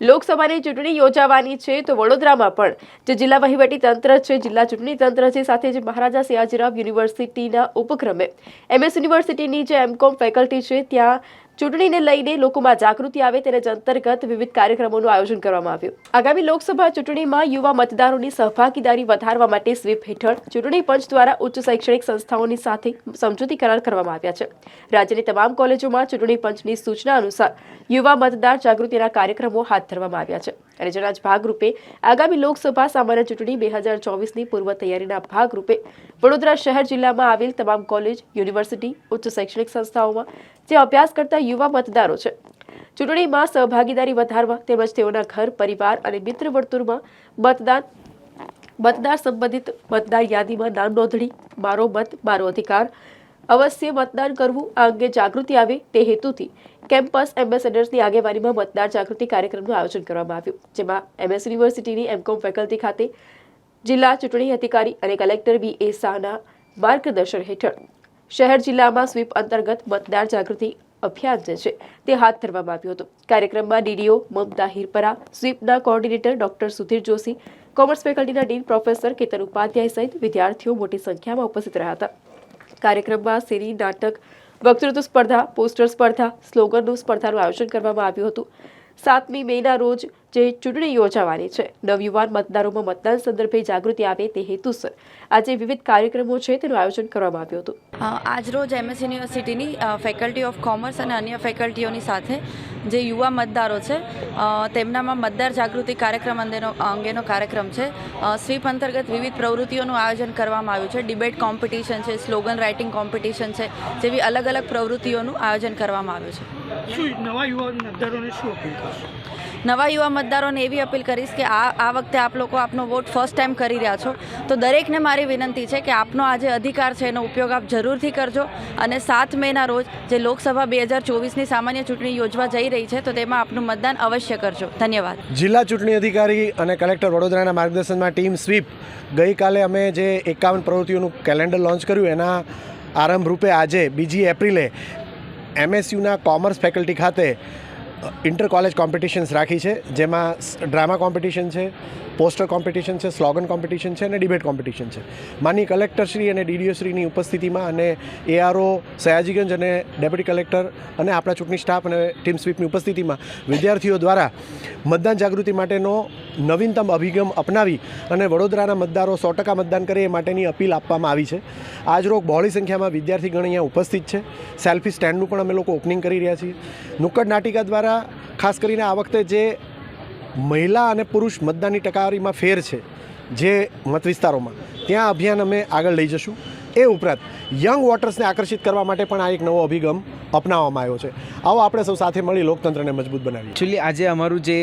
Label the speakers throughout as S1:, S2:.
S1: લોકસભાની ચૂંટણી યોજાવાની છે, તો વડોદરામાં પણ જે જિલ્લા વહીવટી તંત્ર છે, જિલ્લા ચૂંટણી તંત્ર છે, સાથે જે મહારાજા સયાજીરાવ યુનિવર્સિટીના ઉપક્રમે એમએસ યુનિવર્સિટીની જે એમકોમ ફેકલ્ટી છે, ત્યાં ચૂંટણીને લઈને લોકોમાં જાગૃતિ આવે તેને અંતર્ગત વિવિધ કાર્યક્રમોનું આયોજન કરવામાં આવ્યું. આગામી લોકસભા ચૂંટણીમાં યુવા મતદારોની સહભાગીદારી વધારવા માટે સ્વીપ હેઠળ ચૂંટણી પંચ દ્વારા ઉચ્ચ શૈક્ષણિક સંસ્થાઓની સાથે સમજૂતી કરાર કરવામાં આવ્યા છે. રાજ્યની તમામ કોલેજોમાં ચૂંટણી પંચની સૂચના અનુસાર યુવા મતદાર જાગૃતિના કાર્યક્રમો હાથ ધરવામાં આવ્યા છે. અને જેના જ ભાગરૂપે આગામી લોકસભા સામાન્ય ચૂંટણી બે હજાર ચોવીસની પૂર્વ તૈયારીના ભાગરૂપે વડોદરા શહેર જિલ્લામાં આવેલ તમામ કોલેજ, યુનિવર્સિટી, ઉચ્ચ શૈક્ષણિક સંસ્થાઓમાં જે અભ્યાસ કરતા યુવા મતદારો છે. ચૂંટણીમાં સહભાગીદારી વધારવા તેમજ તેઓના ઘર, પરિવાર અને મિત્ર વર્તુળમાં મતદાન, મતદાર સંબંધિત મતદાર યાદીમાં નામ નોંધણી, મારો મત, મારો અધિકાર, અવશ્ય મતદાન કરવું આ અંગે જાગૃતિ આવે તે હેતુથી કેમ્પસ એમ્બેસેડર્સની આગેવાનીમાં મતદાર જાગૃતિ કાર્યક્રમનું આયોજન કરવામાં આવ્યું, જેમાં એમએસ યુનિવર્સિટીની એમકોમ ફેકલ્ટી ખાતે જિલ્લા ચૂંટણી અધિકારી અને કલેક્ટર બી એ શાહના માર્ગદર્શન હેઠળ શહેર જિલ્લામાં સ્વીપ અંતર્ગત મતદાર જાગૃતિ અભિયાન જે છે તે હાથ ધરવામાં આવ્યું હતું. કાર્યક્રમમાં ડીડીઓ મમતા Hirpara, સ્વીપના coordinator doctor Sudhir Joshi, commerce ફેકલ્ટીના dean professor Ketan Upadhyay સહિત વિદ્યાર્થીઓ મોટી સંખ્યામાં ઉપસ્થિત રહ્યા હતા. કાર્યક્રમમાં શેરી નાટક, વક્તૃત્વ સ્પર્ધા, પોસ્ટર સ્પર્ધા, સ્લોગનનું સ્પર્ધાનું આયોજન કરવામાં આવ્યું હતું. સાતમી મેના રોજ જે ચૂંટણી યોજાવાની છે. નવયુવાન મતદારોમાં મતદાન સંદર્ભે જાગૃતિ આવે તે હેતુસર. આજે વિવિધ કાર્યક્રમો છે તેનું આયોજન કરવામાં આવ્યું હતું.
S2: આજરોજ એમએસ યુનિવર્સિટીની ફેકલ્ટી ઓફ કોમર્સ અને અન્ય ફેકલ્ટીઓની સાથે જે યુવા મતદારો છે તેમનામાં મતદાર જાગૃતિ કાર્યક્રમ અંગેનો અંગેનો કાર્યક્રમ છે. સ્વીપ અંતર્ગત વિવિધ પ્રવૃત્તિઓનું આયોજન કરવામાં આવ્યું છે. ડિબેટ કોમ્પિટિશન છે સ્લોગન રાઇટિંગ કોમ્પિટિશન છે જેવી અલગ અલગ પ્રવૃત્તિઓનું આયોજન કરવામાં આવ્યું છે.
S3: શું નવા યુવા મતદારોને શું અપીલ કરશો?
S2: નવા યુવા મતદારોને એવી અપીલ કરીશ કે આ આ વખતે આપ લોકો આપનો વોટ ફર્સ્ટ ટાઈમ કરી રહ્યા છો. તો દરેકને મારી વિનંતી છે કે આપનો આ જે અધિકાર છે, એનો ઉપયોગ આપ જરૂરથી કરજો અને સાત મેના રોજ જે લોકસભા બે હજાર ચોવીસની સામાન્ય ચૂંટણી યોજવા જઈ રહી છે, તો તેમાં આપનું મતદાન અવશ્ય કરજો. ધન્યવાદ.
S4: જિલ્લા ચૂંટણી અધિકારી અને કલેક્ટર વડોદરાના માર્ગદર્શનમાં ટીમ સ્વીપ ગઈકાલે અમે જે એકાવન પ્રવૃત્તિઓનું કેલેન્ડર લોન્ચ કર્યું, એના આરંભ રૂપે આજે બીજી એપ્રિલે એમએસયુના કોમર્સ ફેકલ્ટી ખાતે ઇન્ટર કોલેજ કોમ્પિટિશન્સ રાખી છે, જેમાં ડ્રામા કોમ્પિટિશન છે, પોસ્ટર કોમ્પિટિશન છે, સ્લોગન કોમ્પિટિશન છે અને ડિબેટ કોમ્પિટિશન છે. માની કલેક્ટરશ્રી અને ડીડીઓશ્રીની ઉપસ્થિતિમાં અને એઆરઓ સયાજીગંજ અને ડેપ્યુટી કલેક્ટર અને આપણા ચૂંટણી સ્ટાફ અને ટીમ સ્વીપની ઉપસ્થિતિમાં વિદ્યાર્થીઓ દ્વારા મતદાન જાગૃતિ માટેનો નવીનતમ અભિગમ અપનાવી અને વડોદરાના મતદારો સો ટકા મતદાન કરે એ માટેની અપીલ આપવામાં આવી છે. આજરોગ બહોળી સંખ્યામાં વિદ્યાર્થીગણ અહીંયા ઉપસ્થિત છે. સેલ્ફી સ્ટેન્ડનું પણ અમે લોકો ઓપનિંગ કરી રહ્યા છીએ. નુક્કડ નાટિકા દ્વારા ખાસ કરીને આ વખતે જે મહિલા અને પુરુષ મતદાનની ટકાવારીમાં ફેર છે જે મત વિસ્તારોમાં, ત્યાં અભિયાન અમે આગળ લઈ જશું. એ ઉપરાંત યંગ વોટર્સને આકર્ષિત કરવા માટે પણ આ એક નવો અભિગમ અપનાવવામાં આવ્યો છે. આવો આપણે સૌ સાથે મળી લોકતંત્રને મજબૂત બનાવીએ.
S5: એકચ્યુઅલી આજે અમારું જે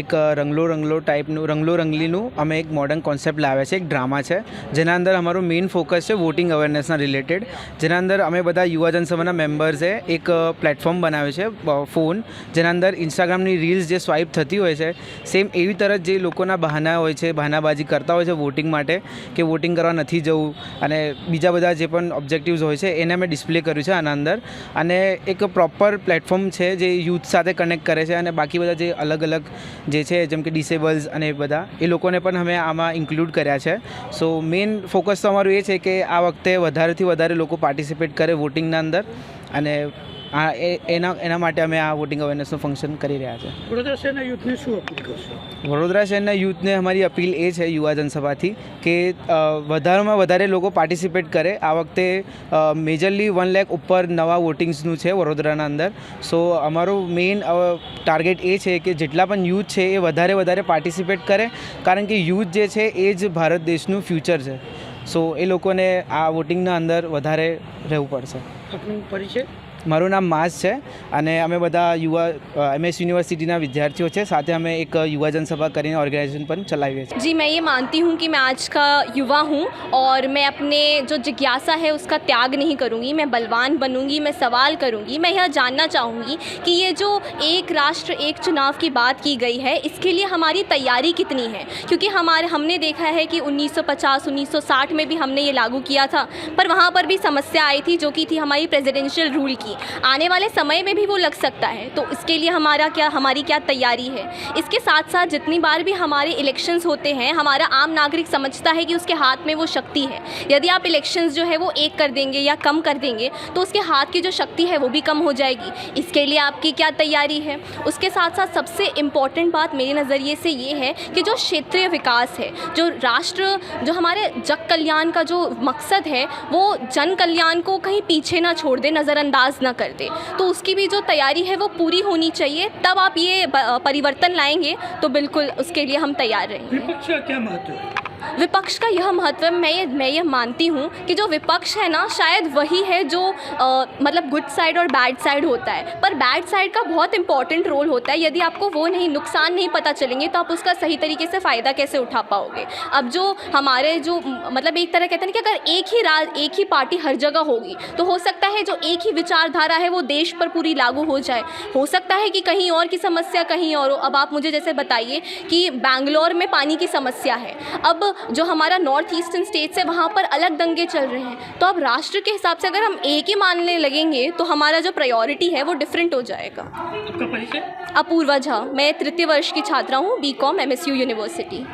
S5: એક રંગલો રંગલો ટાઈપનું, રંગલો રંગલીનું અમે એક મોડર્ન કોન્સેપ્ટ લાવ્યા છે, એક ડ્રામા છે, જેના અંદર અમારું મેઇન ફોકસ છે વોટિંગ અવેરનેસના રિલેટેડ જેના અંદર અમે બધા યુવાજન સભાના મેમ્બર્સે એક પ્લેટફોર્મ બનાવ્યું છે ફોન જેના અંદર ઇન્સ્ટાગ્રામની રીલ્સ જે સ્વાઇપ થતી હોય છે સેમ એવી તરત જે લોકોના બહાના હોય છે, બહાનાબાજી કરતા હોય છે વોટિંગ માટે, કે વોટિંગ કરવા નથી જવું, અને બીજા બધા જે પણ ઓબ્જેક્ટિવ્સ હોય છે, એને અમે ડિસ્પ્લે કર્યું છે આના અંદર. અને એક પ્રોપર પ્લેટફોર્મ છે જે યુથ સાથે કનેક્ટ કરે છે અને બાકી બધા જે અલગ અલગ જે છે, જેમ કે ડિસેબલ્સ અને એ બધા, એ લોકોને પણ અમે આમાં ઇન્ક્લુડ કર્યા છે. સો મેઇન ફોકસ તો અમારું એ છે કે આ વખતે વધારેથી વધારે લોકો પાર્ટિસિપેટ કરે વોટિંગના અંદર અને આ એ એના એના માટે અમે આ વોટિંગ અવેરનેસનું ફંક્શન કરી રહ્યા છે.
S3: વડોદરા શહેરના યુથને શું અપીલ કરશો?
S5: વડોદરા શહેરના યુથને અમારી અપીલ એ છે યુવા જનસભાથી કે વધારેમાં વધારે લોકો પાર્ટિસિપેટ કરે. આ વખતે મેજરલી વન લેખ ઉપર નવા વોટિંગ્સનું છે વડોદરાના અંદર. સો અમારું મેઇન ટાર્ગેટ એ છે કે જેટલા પણ યુથ છે એ વધારે વધારે પાર્ટિસિપેટ કરે. કારણ કે યુથ જે છે એ જ ભારત દેશનું ફ્યુચર છે. સો એ લોકોને આ વોટિંગના અંદર વધારે રહેવું પડશે.
S3: પરિચય?
S5: મારું નામ માસ છે અને અમે બધા યુવા એમએસ યુનિવર્સિટીના વિદ્યાર્થીઓ છે સાથે અમે એક યુવા जनसभा કરીને ઓર્ગેનાઇઝેશન પણ ચલાવીએ છીએ
S6: जी मैं ये मानती हूँ कि मैं आज का युवा हूँ और मैं अपने जो जिज्ञासा है उसका त्याग नहीं करूँगी मैं बलवान बनूँगी मैं सवाल करूँगी मैं यह जानना चाहूँगी कि ये जो एक राष्ट्र एक चुनाव की बात की गई है इसके लिए हमारी तैयारी कितनी है क्योंकि हमारे हमने देखा है कि 1950 1960 में भी हमने ये लागू किया था पर वहाँ पर भी समस्या आई थी जो कि थी हमारी प्रेजिडेंशियल रूल की रहेगी आने वाले समय में भी वो लग सकता है। तो इसके लिए हमारा क्या, हमारी क्या तैयारी है? इसके साथ साथ जितनी बार भी हमारे इलेक्शंस होते हैं, हमारा आम नागरिक समझता है कि उसके हाथ में वो शक्ति है। यदि आप इलेक्शंस जो है वो एक कर देंगे या कम कर देंगे तो उसके हाथ की जो शक्ति है वो भी कम हो जाएगी। इसके लिए आपकी क्या तैयारी है? उसके साथ साथ सबसे इंपॉर्टेंट बात मेरे नज़रिए से ये है कि जो क्षेत्रीय विकास है, जो राष्ट्र, जो हमारे जग कल्याण का जो मकसद है, वो जन कल्याण को कहीं पीछे ना छोड़ दे, नज़रअंदाज ना कर दे तो उसकी भी जो तैयारी है वो पूरी होनी चाहिए तब आप ये ब- परिवर्तन लाएंगे तो बिल्कुल उसके लिए हम तैयार रहेंगे
S3: विपक्ष का क्या महत्व है
S6: विपक्ष का यह महत्व मैं ये मैं ये मानती हूँ कि जो विपक्ष है ना शायद वही है जो अ, मतलब गुड साइड और बैड साइड होता है। पर बैड साइड का बहुत इंपॉर्टेंट रोल होता है। यदि आपको वो नहीं नुकसान नहीं पता चलेंगे तो आप उसका सही तरीके से फ़ायदा कैसे उठा पाओगे? अब जो हमारे जो मतलब एक तरह कहते हैं कि अगर एक ही राज एक ही पार्टी हर जगह होगी तो हो सकता है जो एक ही विचारधारा है वो देश पर पूरी लागू हो जाए। हो सकता है कि कहीं और की समस्या कहीं और हो। अब आप मुझे जैसे बताइए कि बैंगलोर में पानी की समस्या है। अब जो हमारा नॉर्थ ईस्टर्न स्टेट्स है वहाँ पर अलग दंगे चल रहे हैं। तो अब राष्ट्र के हिसाब से अगर हम एक ही मानने लगेंगे तो हमारा जो प्रायोरिटी है वो डिफरेंट हो जाएगा। अपूर्वा झा मैं तृतीय वर्ष की छात्रा हूँ बी कॉम एम यूनिवर्सिटी